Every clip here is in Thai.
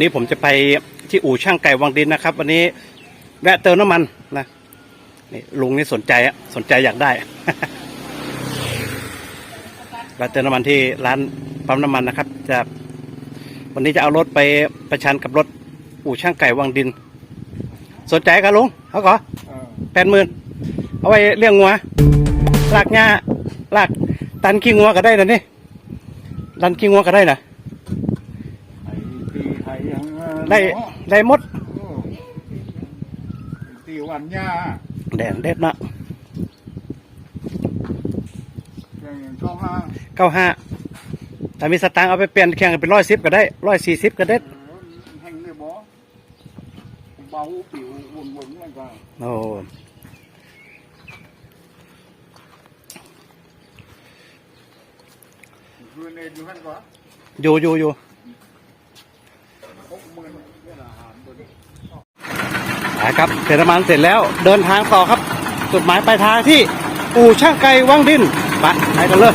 นี้ผมจะไปที่อู่ช่างไก่วังดินนะครับ วันนี้แวะเติมน้ำมันนะนี่ลุงนี่สนใจอะสนใจอยากได้แวะเติมน้ำมันที่ร้านปั๊มน้ำมันนะครับ จะ วันนี้จะเอารถไปประชันกับรถอู่ช่างไก่วังดิน สนใจกันลุงเขาขอเออแปดหมื่นเอาไว้เลี้ยงงัวลากหญ้าลากตันขี้งัวก็ได้นะนี่ดันขี้งัวก็ได้นะ ไอ้ตีไอ้ยังเออ ได้ได้หมดเออตีวันหญ้าแดงเด็ดนะอย่างอย่างช่องห้าเก้าห้าแต่มีสตางค์เอาไปเปลี่ยนแข่งกันเป็นร้อยสิบก็ได้ร้อยสี่สิบก็ได้เออแห้งเลยบ่เบาปิววนวนๆมันก็โอ้คืนเองอยู่ขั้นก่อนอยู่อยู่อยู่ หกหมื่นเนี่ยอาหารบน นะ ครับเสร็จมันเสร็จแล้วเดินทางต่อครับ จุดหมายปลายทางที่อู่ช่างไก่วังดินไปไปกันเลย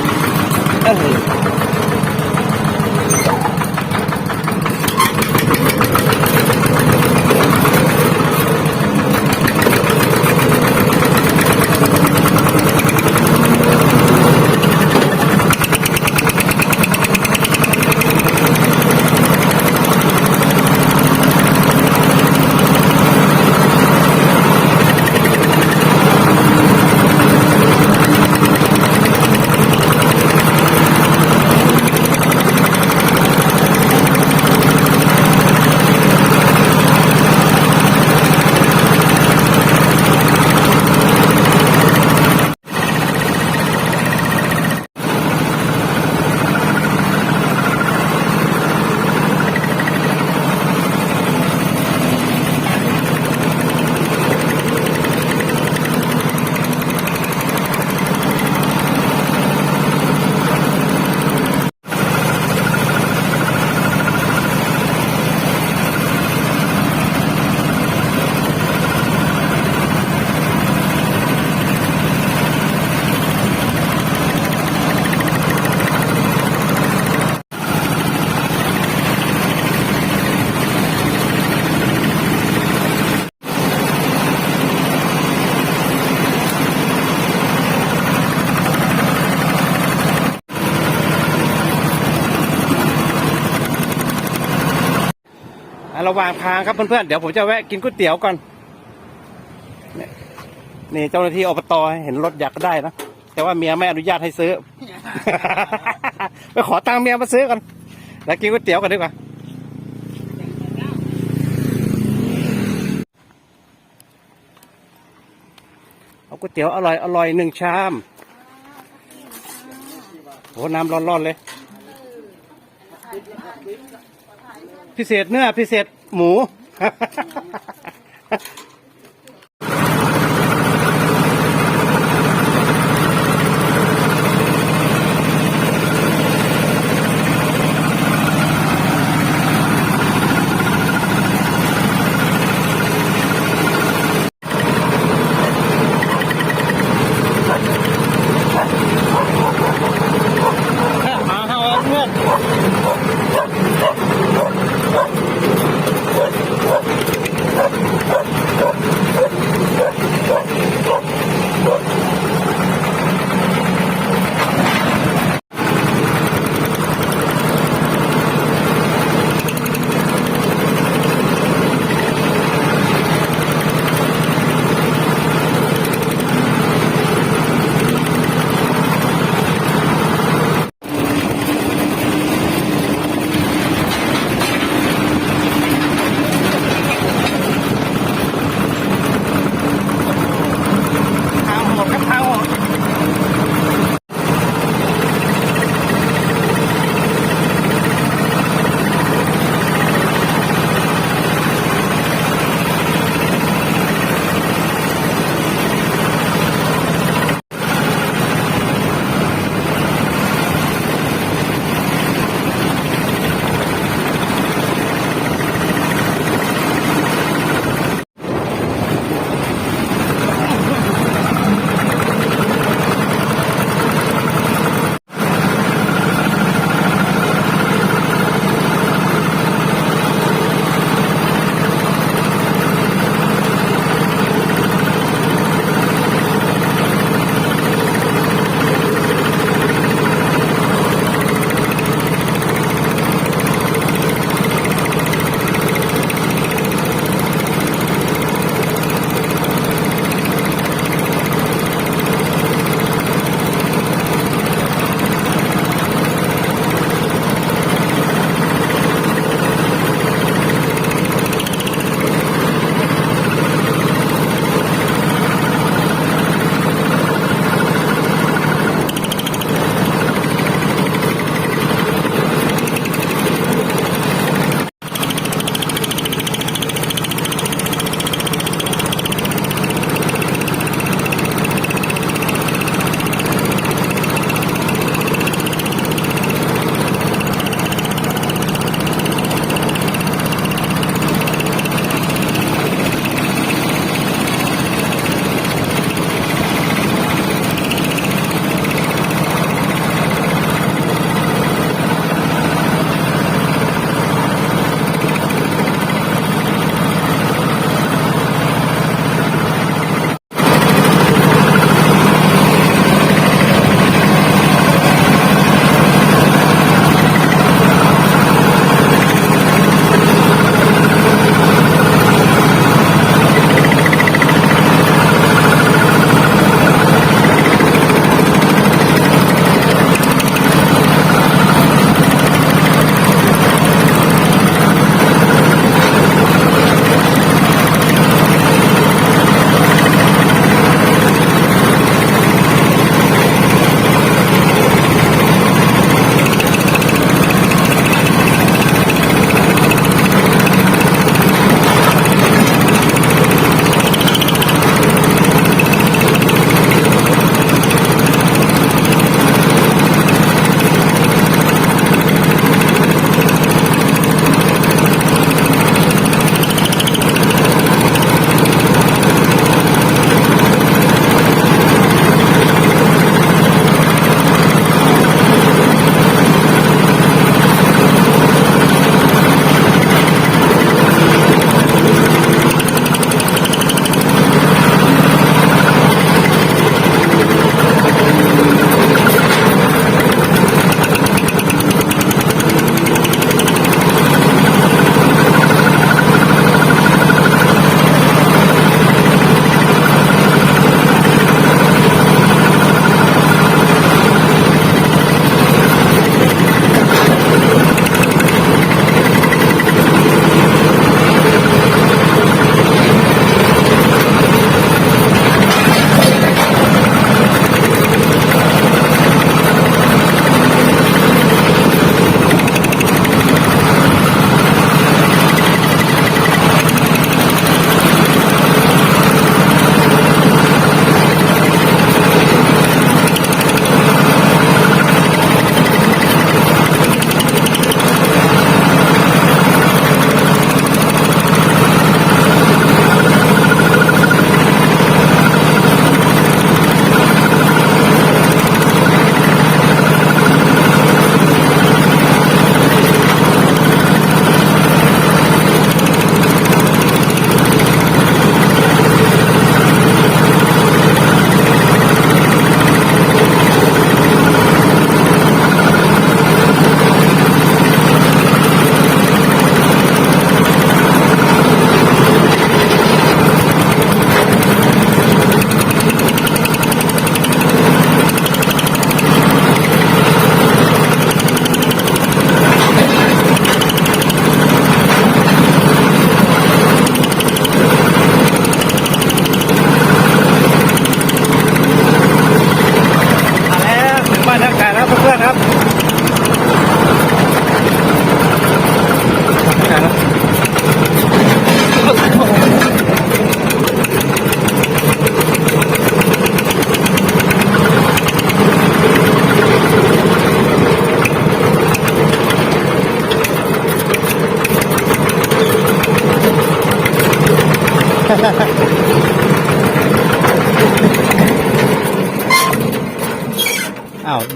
ระหว่างทางครับเพื่อนๆ เดี๋ยวผมจะแวะกินก๋วยเตี๋ยวก่อนนี่เจ้าหน้าที่อบตเห็นรถอยากได้นะ แต่ว่าเมียไม่อนุญาตให้ซื้อ ไปขอตังค์เมียมาซื้อกัน แล้วกินก๋วยเตี๋ยวกันดีกว่า เอาก๋วยเตี๋ยวอร่อยอร่อยหนึ่งชามโหน้ำร้อนๆเลย พิเศษเนื้อพิเศษหมู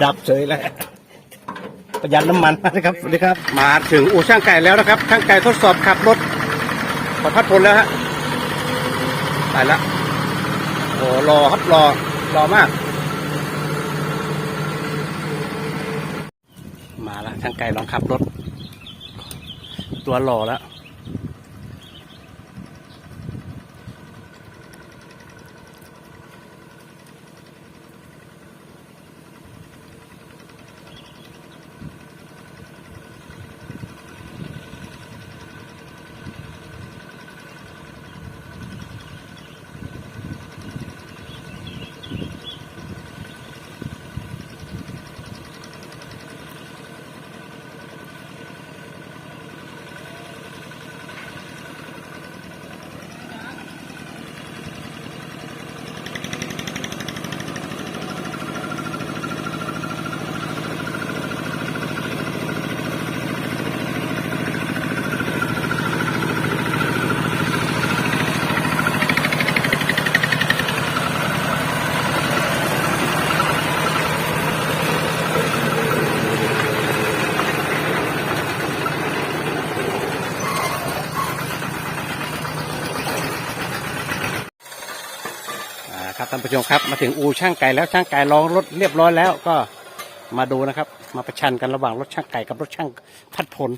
ดับเฉยเลยประหยัดน้ำมันนะครับสวัสดีครับ มาถึงอู่ช่างไก่แล้วนะครับช่างไก่ทดสอบขับรถขอพัดพลแล้วฮะไปแล้วโอ้รอครับรอรอมาก มาแล้วช่างไก่ลองขับรถ ตัวหล่อแล้วานผู้ชมครับ มาถึงอูช่างไก่แล้วช่างไก่ลองรถเรียบร้อยแล้วก็มาดูนะครับ มาประชันกันระหว่างรถช่างไก่กับรถช่างพัดพล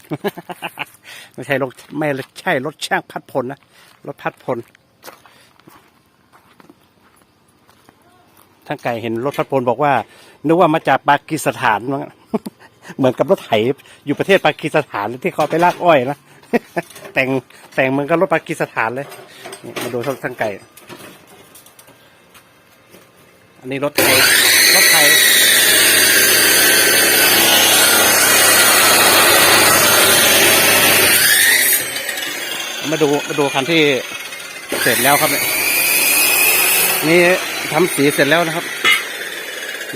ไม่ใช่รถไม่ใช่รถช่างพัดพลนะรถพัดพลช่างไก่เห็นรถพัดพลบอกว่านึกว่ามาจากปากีสถานมั้งเหมือนกับรถไถอยู่ประเทศปากีสถานที่เขาไปลากอ้อยนะแต่งแต่งเหมือนกับรถปากีสถานเลยมาดูช่างไก่ อันนี้รถไทยรถไทยมาดูมาดูคันที่เสร็จแล้วครับเนี่ยนี่ทำสีเสร็จแล้วนะครับ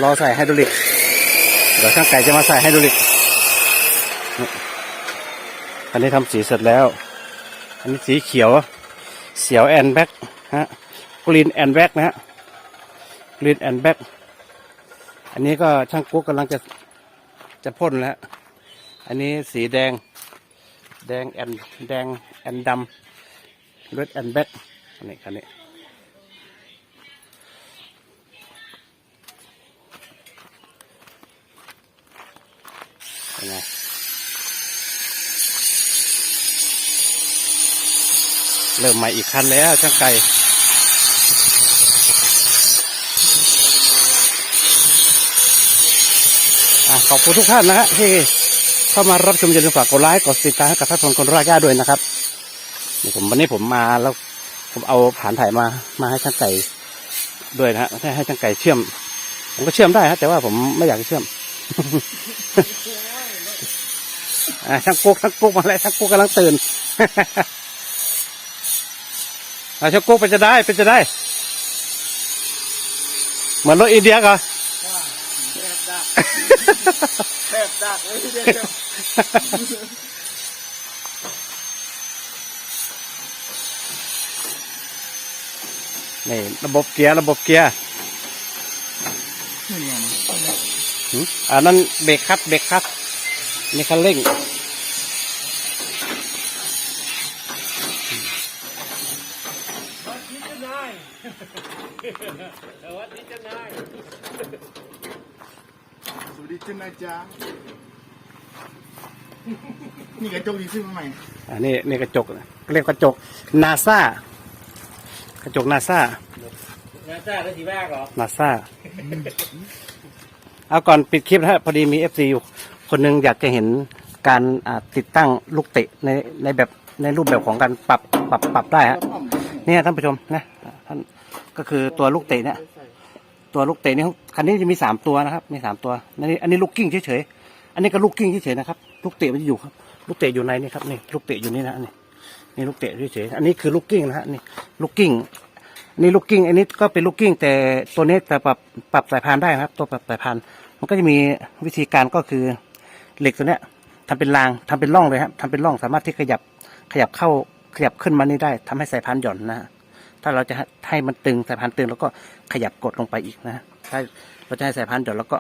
รอใส่ไฮดรอลิก เดี๋ยวช่างไก่จะมาใส่ไฮดรอลิกอันนี้ทำสีเสร็จแล้ว อันนี้สีเขียวเสียวแอนแบ็กฮะกรีนแอนแบ็กนะฮะ กรีนแอนแบ็กอันนี้ก็ช่างกุ๊กกำลังจะจะพ่นแล้ว อันนี้สีแดง แดงแอนแดงแอนดำเรดแอนแบ็กอันนี้คันนี้เป็นไงเริ่มใหม่อีกคันแล้วช่างไก่ อะ ขอบคุณทุกท่านนะฮะที่เข้ามารับชมอย่าลืมฝากกดไลค์กดติดตามให้กับท่านพลคนรากย่าด้วยนะครับนี่ผมวันนี้ผมมาแล้วผมเอาผ่านถ่ายมามาให้ช่างไก่ด้วยนะฮะให้ช่างไก่เชื่อม ผมก็เชื่อมได้ฮะแต่ว่าผมไม่อยากจะเชื่อมอช่างกุ๊กช่างกุ๊กมาแล้วช่างกุ๊กกำลังตื่นอะช่างกุ๊กเป็นจะได้เป็นจะได้ เหมือนรถอินเดียก่ะแท บดักเลยทีเดียวนี่ระบบเกียร์ระบบเกียร์อันนั้นเบรกคัดเบรกคัดนี่คันเร่งสวัสดีจ้านะจ๊ะนี่กระจกดีขึ้นมาใหม่อันนี้นี่กระจกเรียกกระจกนาซากระจกนาซานาจ้าได้ทีแรกเหรอนาซาเอาก่อนปิดคลิปนะฮะพอดีมีเอฟซีอยู่คนหนึ่งอยากจะเห็นการอ่าติดตั้งลูกเตะในในแบบในรูปแบบของการปรับปรับปรับได้ฮะเนี่ยท่านผู้ชมนะท่านก็คือตัวลูกเตะเนี่ย ตัวลูกเตะนี่คันนี้จะมีสามตัวนะครับ มีสามตัวอันนี้อันนี้ลูกกิ้งเฉยๆอันนี้ก็ลูกกิ้งเฉยๆนะครับ ลูกเตะมันจะอยู่ครับ ลูกเตะอยู่ในนี่ครับนี่ลูกเตะอยู่นี่นะนี่นี่ลูกเตะเฉยๆอันนี้คือลูกกิ้งนะฮะนี่ลูกกิ้งนี่ลูกกิ้งอันนี้ก็เป็นลูกกิ้งแต่ตัวนี้แต่ปรับปรับสายพานได้นะครับ ตัวปรับสายพานมันก็จะมีวิธีการก็คือเหล็กตัวเนี้ยทำเป็นรางทำเป็นร่องเลยครับทำเป็นร่องสามารถที่ขยับขยับเข้าขยับขึ้นมานี่ได้ทำให้สายพานหย่อนนะฮะ ถ้าเราจะให้มันตึงสายพานตึงแล้วก็ขยับกดลงไปอีกนะถ้าเราจะให้สายพานเดี๋ยวเราก็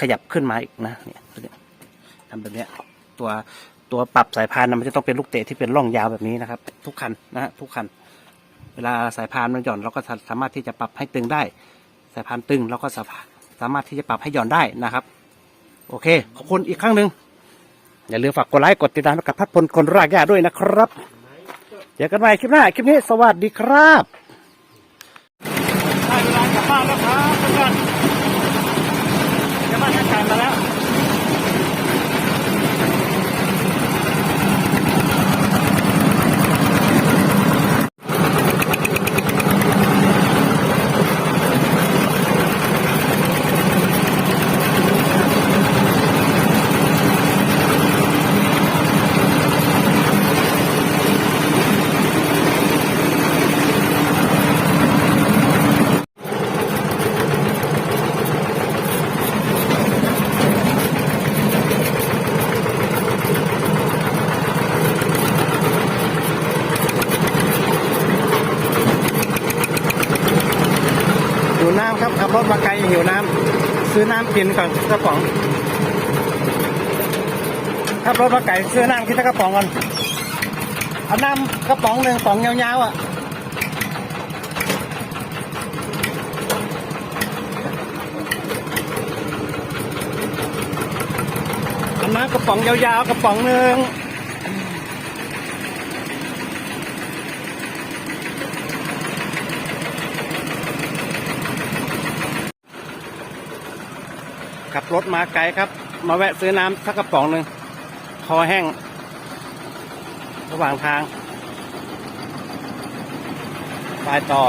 ขยับขึ้นมาอีกนะเนี่ยทำแบบเนี้ยตัวตัวปรับสายพานนะมันจะต้องเป็นลูกเตะที่เป็นร่องยาวแบบนี้นะครับ ทุกคันนะฮะทุกคัน เวลาสายพานมันหย่อนเราก็สามารถที่จะปรับให้ตึงได้ สายพานตึงเราก็สาสามารถที่จะปรับให้หย่อนได้นะครับ โอเค ขอบคุณอีกครั้งหนึ่งอย่าลืมฝากกดไลค์กดติดตามกับพัดพลคนรากหญ้าด้วยนะครับ เจอกันใหม่คลิปหน้า คลิปนี้สวัสดีครับได้เวลากลับบ้านแล้วครับเพื่อนๆจะบ้านทางการมาแล้วน้ำครับขับรถมาไกลหิวน้ำ ซื้อน้ำกินก่อนกระป๋องขับรถมาไกลซื้อน้ำกินสักกระป๋องก่อนเอาน้ำกระป๋องหนึ่งป๋องยาวๆอะเอาน้ำกระป๋องยาวๆกระป๋องหนึ่ง ขับรถมาไกลครับ มาแวะซื้อน้ำสักกระป๋องหนึ่งคอแห้ง ระหว่างทางไปต่อ